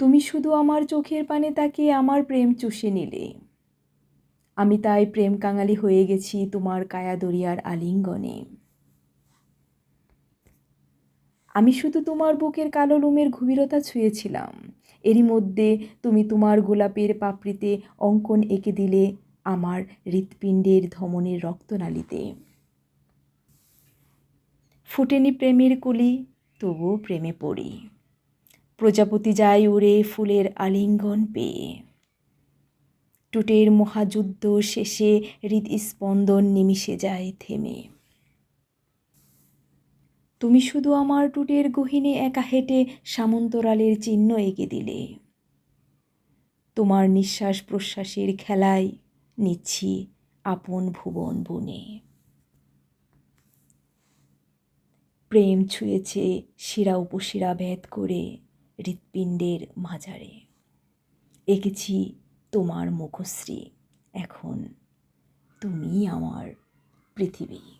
তুমি শুধু আমার চোখের পানে তাকিয়ে আমার প্রেম চুষে নিলে। আমি তাই প্রেম কাঙালি হয়ে গেছি তোমার কায়াদরিয়ার আলিঙ্গনে। আমি শুধু তোমার বুকের কালো লোমের গভীরতা ছুঁয়েছিলাম। এরই মধ্যে তুমি তোমার গোলাপের পাপড়িতে অঙ্কন এঁকে দিলে আমার হৃৎপিণ্ডের ধমনের রক্তনালীতে। ফুটেনি প্রেমের কুলি, তবুও প্রেমে পড়ি। প্রজাপতি যায় উড়ে ফুলের আলিঙ্গন পেয়ে। টুটের মহাযুদ্ধ শেষে হৃদস্পন্দন নিমিষে যায় থেমে। তুমি শুধু আমার টুটের গহিনে একা হেঁটে সামন্তরালের চিহ্ন এঁকে দিলে। তোমার নিঃশ্বাস প্রশ্বাসের খেলায় নিচ্ছি আপন ভুবন বনে। প্রেম ছুঁয়েছে শিরা উপশিরা ভেদ করে। হৃৎপিণ্ডের মাজারে এঁকেছি তোমার মুখশ্রী। এখন তুমি আমার পৃথিবী।